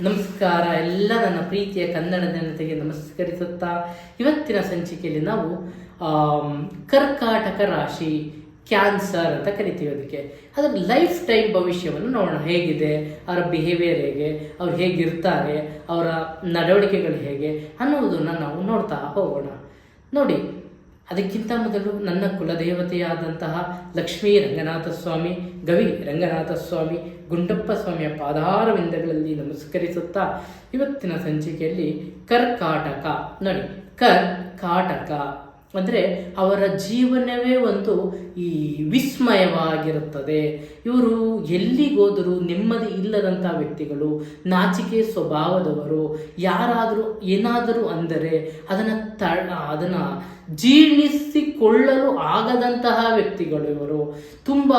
ನಮಸ್ಕಾರ. ಎಲ್ಲ ನನ್ನ ಪ್ರೀತಿಯ ಕನ್ನಡ ಜನತೆಗೆ ನಮಸ್ಕರಿಸುತ್ತಾ ಇವತ್ತಿನ ಸಂಚಿಕೆಯಲ್ಲಿ ನಾವು ಕರ್ಕಾಟಕ ರಾಶಿ, ಕ್ಯಾನ್ಸರ್ ಅಂತ ಕರಿತೀವಿ ಅದಕ್ಕೆ. ಅದರ ಲೈಫ್ ಟೈಮ್ ಭವಿಷ್ಯವನ್ನು ನೋಡೋಣ. ಹೇಗಿದೆ? ಅವರ ಬಿಹೇವಿಯರ್ ಹೇಗೆ? ಅವ್ರು ಹೇಗಿರ್ತಾರೆ? ಅವರ ನಡವಳಿಕೆಗಳು ಹೇಗೆ? ಅನ್ನುವುದನ್ನು ನಾವು ನೋಡ್ತಾ ಹೋಗೋಣ. ನೋಡಿ ಅದಕ್ಕಿಂತ ಮೊದಲು ನನ್ನ ಕುಲದೇವತೆಯಾದಂತಹ ಲಕ್ಷ್ಮೀ ರಂಗನಾಥ ಸ್ವಾಮಿ, ಗವಿ ರಂಗನಾಥ ಸ್ವಾಮಿ, ಗುಂಡಪ್ಪ ಸ್ವಾಮಿಯ ಪಾದಾರವಿಂದಗಳಲ್ಲಿ ನಮಸ್ಕರಿಸುತ್ತಾ ಇವತ್ತಿನ ಸಂಚಿಕೆಯಲ್ಲಿ ಕರ್ಕಾಟಕ ನೋಡಿ, ಕರ್ಕಾಟಕ. ಅಂದರೆ ಅವರ ಜೀವನವೇ ಒಂದು ಈ ವಿಸ್ಮಯವಾಗಿರುತ್ತದೆ. ಇವರು ಎಲ್ಲಿಗೋದರೂ ನೆಮ್ಮದಿ ಇಲ್ಲದಂಥ ವ್ಯಕ್ತಿಗಳು, ನಾಚಿಕೆ ಸ್ವಭಾವದವರು, ಯಾರಾದರೂ ಏನಾದರೂ ಅಂದರೆ ಅದನ್ನು ತ, ಅದನ್ನು ಜೀರ್ಣಿಸಿಕೊಳ್ಳಲು ಆಗದಂತಹ ವ್ಯಕ್ತಿಗಳು ಇವರು. ತುಂಬ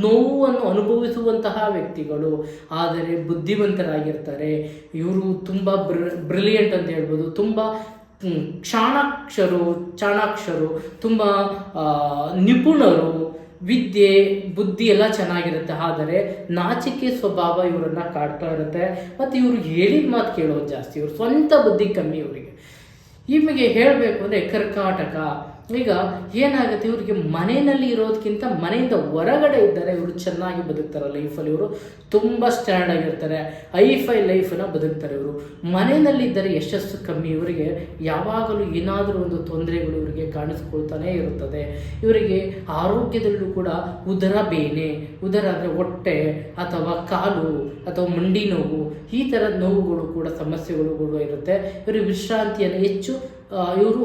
ನೋವನ್ನು ಅನುಭವಿಸುವಂತಹ ವ್ಯಕ್ತಿಗಳು, ಆದರೆ ಬುದ್ಧಿವಂತರಾಗಿರ್ತಾರೆ. ಇವರು ತುಂಬ ಬ್ರ, ಬ್ರಿಲಿಯಂಟ್ ಅಂತ ಹೇಳ್ಬೋದು. ತುಂಬ ಚಾಣಾಕ್ಷರು ಚಾಣಾಕ್ಷರು ತುಂಬ ನಿಪುಣರು, ವಿದ್ಯೆ, ಬುದ್ಧಿ ಎಲ್ಲ ಚೆನ್ನಾಗಿರುತ್ತೆ. ಆದರೆ ನಾಚಿಕೆ ಸ್ವಭಾವ ಇವರನ್ನ ಕಾಡ್ತಾ ಇರುತ್ತೆ. ಮತ್ತು ಇವರು ಹೇಳಿದ ಮಾತು ಕೇಳೋದು ಜಾಸ್ತಿ. ಇವರು ಸ್ವಂತ ಬುದ್ಧಿ ಕಮ್ಮಿ ಇವರಿಗೆ. ನಿಮಗೆ ಹೇಳಬೇಕು ಅಂದರೆ ಕರ್ಕಾಟಕ ಈಗ ಏನಾಗುತ್ತೆ ಇವರಿಗೆ ಮನೆಯಲ್ಲಿ ಇರೋದಕ್ಕಿಂತ ಮನೆಯಿಂದ ಹೊರಗಡೆ ಇದ್ದರೆ ಇವರು ಚೆನ್ನಾಗಿ ಬದುಕ್ತಾರೆ ಲೈಫಲ್ಲಿ ಇವರು ತುಂಬ ಸ್ಟ್ಯಾಂಡ್ ಆಗಿರ್ತಾರೆ. ಐ ಫೈ ಲೈಫನ್ನು ಬದುಕ್ತಾರೆ ಇವರು. ಮನೆಯಲ್ಲಿ ಇದ್ದರೆ ಯಶಸ್ಸು ಕಮ್ಮಿ. ಇವರಿಗೆ ಯಾವಾಗಲೂ ಏನಾದರೂ ಒಂದು ತೊಂದರೆಗಳು ಇವರಿಗೆ ಕಾಣಿಸ್ಕೊಳ್ತಾನೆ ಇರುತ್ತದೆ. ಇವರಿಗೆ ಆರೋಗ್ಯದಲ್ಲೂ ಕೂಡ ಉದರ ಬೇನೆ. ಉದರ ಅಂದರೆ ಹೊಟ್ಟೆ ಅಥವಾ ಕಾಲು ಅಥವಾ ಮಂಡಿ ನೋವು. ಈ ಥರದ ನೋವುಗಳು ಕೂಡ ಸಮಸ್ಯೆಗಳು ಕೂಡ ಇರುತ್ತೆ. ಇವರಿಗೆ ವಿಶ್ರಾಂತಿಯನ್ನು ಹೆಚ್ಚು ಇವರು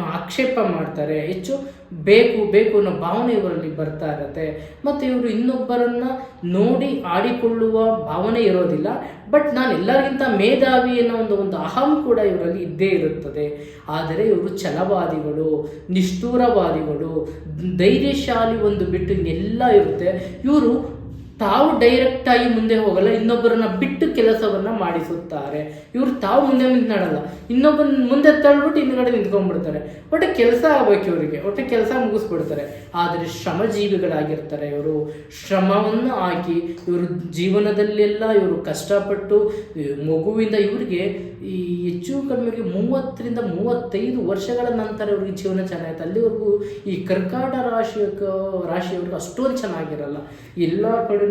ಆಕ್ಷೇಪ ಮಾಡ್ತಾರೆ. ಹೆಚ್ಚು ಬೇಕು ಬೇಕು ಅನ್ನೋ ಭಾವನೆ ಇವರಲ್ಲಿ ಬರ್ತಾ ಇರುತ್ತೆ. ಮತ್ತು ಇವರು ಇನ್ನೊಬ್ಬರನ್ನ ನೋಡಿ ಆಡಿಕೊಳ್ಳುವ ಭಾವನೆ ಇರೋದಿಲ್ಲ. ಬಟ್ ನಾನು ಎಲ್ಲರಿಗಿಂತ ಮೇಧಾವಿ ಅನ್ನೋ ಒಂದು ಒಂದು ಅಹಂ ಕೂಡ ಇವರಲ್ಲಿ ಇದ್ದೇ ಇರುತ್ತದೆ. ಆದರೆ ಇವರು ಛಲವಾದಿಗಳು, ನಿಷ್ಠೂರವಾದಿಗಳು, ಧೈರ್ಯಶಾಲಿ ಒಂದು ಬಿಟ್ಟು ಎಲ್ಲ ಇರುತ್ತೆ. ಇವರು ತಾವು ಡೈರೆಕ್ಟ್ ಆಗಿ ಮುಂದೆ ಹೋಗಲ್ಲ, ಇನ್ನೊಬ್ಬರನ್ನ ಬಿಟ್ಟು ಕೆಲಸವನ್ನ ಮಾಡಿಸುತ್ತಾರೆ. ಇವರು ತಾವು ಮುಂದೆ ನಿಂತ್ನಡಲ್ಲ. ಇನ್ನೊಬ್ಬನ ಮುಂದೆ ತಳ್ಬಿಟ್ಟು ಹಿಂದ್ಗಡೆ ನಿಂತ್ಕೊಂಡ್ಬಿಡ್ತಾರೆ. ಒಟ್ಟೆ ಕೆಲಸ ಆಗ್ಬೇಕು ಇವರಿಗೆ, ಒಟ್ಟೆ ಕೆಲಸ ಮುಗಿಸ್ಬಿಡ್ತಾರೆ. ಆದರೆ ಶ್ರಮಜೀವಿಗಳಾಗಿರ್ತಾರೆ ಇವರು. ಶ್ರಮವನ್ನು ಹಾಕಿ ಇವರು ಜೀವನದಲ್ಲೆಲ್ಲ ಇವರು ಕಷ್ಟಪಟ್ಟು ಮಗುವಿಂದ ಇವರಿಗೆ ಈ ಹೆಚ್ಚು ಕಡಿಮೆಗೆ ಮೂವತ್ತರಿಂದ ಮೂವತ್ತೈದು ವರ್ಷಗಳ ನಂತರ ಇವ್ರಿಗೆ ಜೀವನ ಚೆನ್ನಾಗಿತ್ತು ಅಲ್ಲಿವರೆಗೂ ಈ ಕರ್ಕಾಟ ರಾಶಿಯ ರಾಶಿಯವ್ರಿಗೆ ಅಷ್ಟೊಂದು ಚೆನ್ನಾಗಿರಲ್ಲ. ಎಲ್ಲ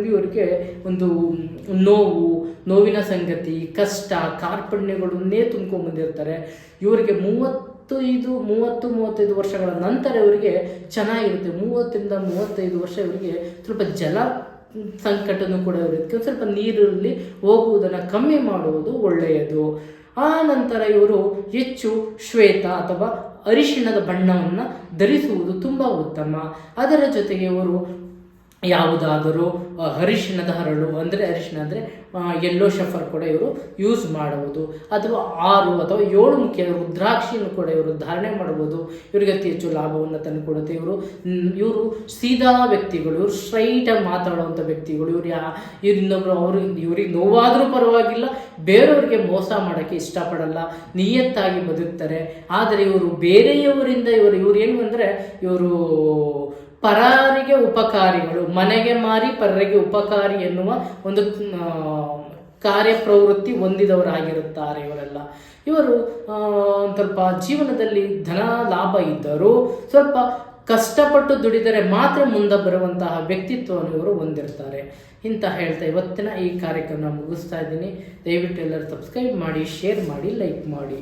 ಇವರಿಗೆ ಒಂದು ನೋವು, ನೋವಿನ ಸಂಗತಿ, ಕಷ್ಟ, ಕಾರ್ಪಣ್ಯಗಳನ್ನೇ ತುಂಬ್ಕೊಂಡ್ಬಂದಿರ್ತಾರೆ ಇವರಿಗೆ ಮೂವತ್ತು ಇದು ಮೂವತ್ತು, ಮೂವತ್ತೈದು ವರ್ಷಗಳ ನಂತರ ಇವರಿಗೆ ಚೆನ್ನಾಗಿರುತ್ತೆ. ಮೂವತ್ತರಿಂದ ಮೂವತ್ತೈದು ವರ್ಷ ಇವರಿಗೆ ಸ್ವಲ್ಪ ಜಲ ಸಂಕಟನೂ ಕೂಡ ಇರುತ್ತೆ. ಸ್ವಲ್ಪ ನೀರಲ್ಲಿ ಹೋಗುವುದನ್ನು ಕಮ್ಮಿ ಮಾಡುವುದು ಒಳ್ಳೆಯದು. ಆ ನಂತರ ಇವರು ಹೆಚ್ಚು ಶ್ವೇತ ಅಥವಾ ಅರಿಶಿಣದ ಬಣ್ಣವನ್ನು ಧರಿಸುವುದು ತುಂಬ ಉತ್ತಮ. ಅದರ ಜೊತೆಗೆ ಇವರು ಯಾವುದಾದರೂ ಅರಿಶಿಣದ ಹರಳು ಅಂದರೆ ಅರಿಶಿಣ ಅಂದರೆ ಎಲ್ಲೋ ಶಫರ್ ಕೂಡ ಇವರು ಯೂಸ್ ಮಾಡುವುದು. ಅಥವಾ ಆರು ಅಥವಾ ಏಳು ಮುಖ್ಯ ರುದ್ರಾಕ್ಷಿಯನ್ನು ಕೂಡ ಇವರು ಧಾರಣೆ ಮಾಡಬಹುದು ಇವರಿಗೆ ಅತಿ ಹೆಚ್ಚು ಲಾಭವನ್ನು ತಂದುಕೊಡುತ್ತೆ ಇವರು. ಇವರು ಸೀದಾ ವ್ಯಕ್ತಿಗಳು, ಇವರು ಸ್ಟ್ರೈಟಾಗಿ ಮಾತಾಡುವಂಥ ವ್ಯಕ್ತಿಗಳು. ಇವರು ಯಾ ಇವ್ರು ಅವರು, ಇವ್ರಿಗೆ ನೋವಾದರೂ ಪರವಾಗಿಲ್ಲ, ಬೇರೆಯವರಿಗೆ ಮೋಸ ಮಾಡೋಕ್ಕೆ ಇಷ್ಟಪಡಲ್ಲ, ನಿಯತ್ತಾಗಿ ಬದುಕ್ತಾರೆ. ಆದರೆ ಇವರು ಬೇರೆಯವರಿಂದ ಇವರು ಇವರು ಏನು ಅಂದರೆ, ಇವರು ಪರರಿಗೆ ಉಪಕಾರಿಗಳು, ಮನೆಗೆ ಮಾರಿ ಪರರಿಗೆ ಉಪಕಾರಿ ಎನ್ನುವ ಒಂದು ಕಾರ್ಯ ಪ್ರವೃತ್ತಿ ಹೊಂದಿದವರಾಗಿರುತ್ತಾರೆ ಇವರೆಲ್ಲ. ಇವರು ಸ್ವಲ್ಪ ಜೀವನದಲ್ಲಿ ಧನ ಲಾಭ ಇದ್ದರೂ ಸ್ವಲ್ಪ ಕಷ್ಟಪಟ್ಟು ದುಡಿದರೆ ಮಾತ್ರ ಮುಂದೆ ಬರುವಂತಹ ವ್ಯಕ್ತಿತ್ವವನ್ನು ಇವರು ಹೊಂದಿರ್ತಾರೆ ಇಂತ ಹೇಳ್ತಾ ಇವತ್ತಿನ ಈ ಕಾರ್ಯಕ್ರಮ ಮುಗಿಸ್ತಾ ಇದ್ದೀನಿ. ದಯವಿಟ್ಟು ಎಲ್ಲರೂ ಸಬ್ಸ್ಕ್ರೈಬ್ ಮಾಡಿ ಶೇರ್ ಮಾಡಿ ಲೈಕ್ ಮಾಡಿ.